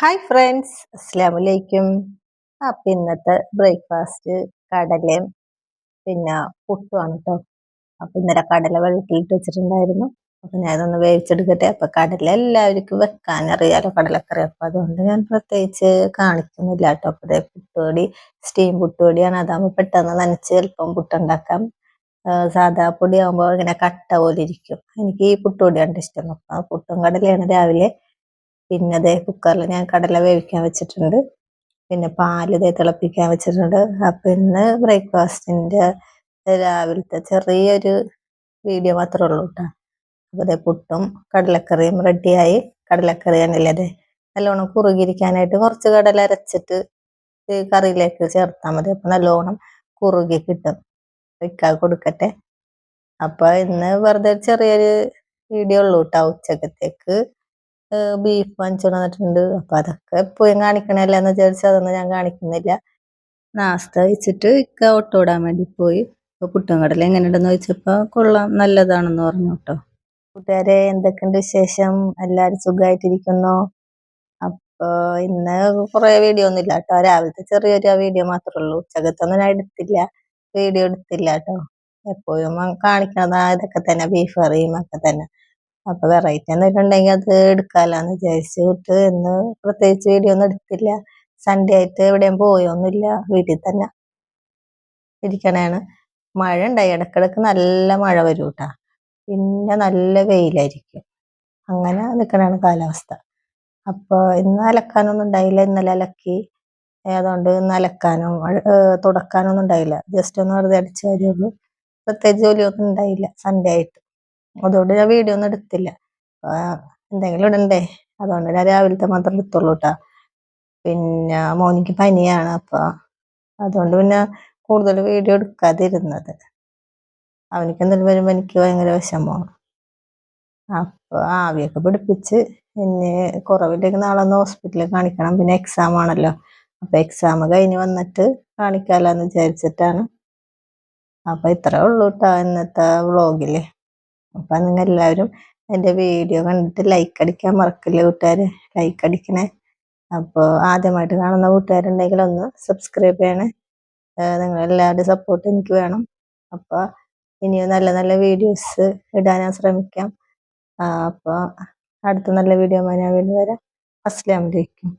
Hi friends അസ്ലാമലൈക്കും അപ്പം ഇന്നത്തെ breakfast കടലയും പിന്നെ പുട്ടുമാണ് കേട്ടോ അപ്പം ഇന്നലെ കടല വെള്ളത്തിലിട്ട് വെച്ചിട്ടുണ്ടായിരുന്നു. അപ്പം ഞാനതൊന്ന് വേവിച്ചെടുക്കട്ടെ. അപ്പം കടല എല്ലാവർക്കും വെക്കാൻ അറിയാലോ കടലക്കറി. അപ്പം അതുകൊണ്ട് ഞാൻ പ്രത്യേകിച്ച് കാണിക്കുന്നില്ല കേട്ടോ അപ്പം അതേ പുട്ടുപൊടി സ്റ്റീം പുട്ടുപൊടിയാണ്. അതാകുമ്പോൾ പെട്ടെന്ന് നനച്ച് എളുപ്പം പുട്ടുണ്ടാക്കാം. സാധാ പൊടിയാകുമ്പോൾ ഇങ്ങനെ കട്ട പോലെ ഇരിക്കും. എനിക്ക് ഈ പുട്ടുപൊടിയാണ് ഇഷ്ടം. അപ്പം പുട്ടും കടലയാണ് രാവിലെ പിന്നെ അതേ കുക്കറിൽ ഞാൻ കടല വേവിക്കാൻ വെച്ചിട്ടുണ്ട്. പിന്നെ പാൽ ഇതേ തിളപ്പിക്കാൻ വെച്ചിട്ടുണ്ട്. അപ്പം ഇന്ന് ബ്രേക്ക്ഫാസ്റ്റിന്റെ രാവിലത്തെ ചെറിയൊരു വീഡിയോ മാത്രമേ ഉള്ളൂ കേട്ടോ അപ്പോൾ അതേ പുട്ടും കടലക്കറിയും റെഡിയായി. കടലക്കറി ആണല്ലേ അതെ നല്ലോണം കുറുകിയിരിക്കാനായിട്ട് കുറച്ച് കടല അരച്ചിട്ട് കറിയിലേക്ക് ചേർത്താൽ മതി. അപ്പം നല്ലോണം കുറുകി കിട്ടും. വയ്ക്കാൻ കൊടുക്കട്ടെ. അപ്പോൾ ഇന്ന് വെറുതെ ചെറിയൊരു വീഡിയോ ഉള്ളൂ കേട്ടോ ഉച്ചക്കത്തേക്ക്. ബീഫ് വാങ്ങിച്ചു വന്നിട്ടുണ്ട്. അപ്പൊ അതൊക്കെ എപ്പോഴും കാണിക്കണല്ല എന്ന് വിചാരിച്ച് അതൊന്നും ഞാൻ കാണിക്കുന്നില്ല. നാസ്ത വെച്ചിട്ട് ഇക്ക ഓട്ടോ ഇടാൻ വേണ്ടി പോയി. അപ്പൊ പുട്ടുംകടല എങ്ങനെ എങ്ങനെയുണ്ടെന്ന് ചോദിച്ചപ്പോ കൊള്ളാം നല്ലതാണെന്ന് പറഞ്ഞു കേട്ടോ. കൂട്ടുകാരെ എന്തൊക്കെയുണ്ട് വിശേഷം? എല്ലാരും സുഖമായിട്ടിരിക്കുന്നു അപ്പൊ ഇന്ന് കുറെ വീഡിയോ ഒന്നും ഇല്ല കേട്ടോ. രാവിലത്തെ ചെറിയൊരു വീഡിയോ മാത്രമേ ഉള്ളൂ. ഉച്ചകത്തൊന്നും ഞാൻ എടുത്തില്ല. വീഡിയോ എടുത്തില്ല കേട്ടോ. എപ്പോഴും കാണിക്കണതാ ഇതൊക്കെ തന്നെ ബീഫ് കറിയും ഒക്കെ തന്നെ. അപ്പൊ വെറൈറ്റി എന്തെങ്കിലും ഉണ്ടെങ്കിൽ അത് എടുക്കാലോന്ന് വിചാരിച്ചിട്ട് ഇന്ന് പ്രത്യേകിച്ച് വീഡിയോ ഒന്നും എടുത്തില്ല. സൺഡേ ആയിട്ട് എവിടെയും പോയൊന്നുമില്ല. വീട്ടിൽ തന്നെ ഇരിക്കണേണ്. മഴ ഉണ്ടായി ഇടക്കിടക്ക് നല്ല മഴ വരും കേട്ടാ പിന്നെ നല്ല വെയിലായിരിക്കും. അങ്ങനെ നിൽക്കണാണ് കാലാവസ്ഥ. അപ്പോൾ ഇന്ന് അലക്കാനൊന്നും ഉണ്ടായില്ല. ഇന്നലെ അലക്കി. അതുകൊണ്ട് ഇന്ന് അലക്കാനും തുടക്കാനൊന്നും ഉണ്ടായില്ല. ജസ്റ്റ് ഒന്ന് വെറുതെ അടിച്ചു കാര്യമുള്ളൂ പ്രത്യേകിച്ച് ജോലിയൊന്നും ഉണ്ടായില്ല. സൺഡേ ആയിട്ട്. അതുകൊണ്ട് ഞാൻ വീഡിയോ ഒന്നും എടുത്തില്ല. എന്തെങ്കിലും ഇടണ്ടേ? അതുകൊണ്ട് ഞാൻ രാവിലത്തെ മാത്രം എടുത്തുള്ളൂ കേട്ടോ പിന്നെ മോനിക്ക് പനിയാണ് അപ്പൊ അതുകൊണ്ട് പിന്നെ കൂടുതൽ വീഡിയോ എടുക്കാതിരുന്നത്. അവനിക്ക് എന്തെങ്കിലും വരുമ്പോൾ എനിക്ക് ഭയങ്കര വിഷമമാണ്. അപ്പോൾ ആവിയൊക്കെ പിടിപ്പിച്ച് പിന്നെ കുറവില്ലെങ്കിൽ നാളെ ഒന്ന് ഹോസ്പിറ്റലിൽ കാണിക്കണം. പിന്നെ എക്സാം ആണല്ലോ. അപ്പോൾ എക്സാം കഴിഞ്ഞ് വന്നിട്ട് കാണിക്കാമല്ലോ എന്ന് വിചാരിച്ചിട്ടാണ്. അപ്പോൾ ഇത്രേ ഉള്ളൂ കേട്ടോ ഇന്നത്തെ വ്ളോഗിൽ അപ്പം നിങ്ങൾ എല്ലാവരും എന്റെ വീഡിയോ കണ്ടിട്ട് ലൈക്ക് അടിക്കാൻ മറക്കില്ല കൂട്ടുകാർ ലൈക്ക് അടിക്കണേ. അപ്പോൾ ആദ്യമായിട്ട് കാണുന്ന കൂട്ടുകാരുണ്ടെങ്കിൽ ഒന്ന് സബ്സ്ക്രൈബ് ചെയ്യണേ. നിങ്ങൾ എല്ലാവരുടെ സപ്പോർട്ട് എനിക്ക് വേണം. അപ്പോൾ ഇനിയും നല്ല നല്ല വീഡിയോസ് ഇടാൻ ഞാൻ ശ്രമിക്കാം. അപ്പോൾ അടുത്ത നല്ല വീഡിയോ ഞാൻ വീണ്ടും വരാം. അസ്സാം വലൈക്കും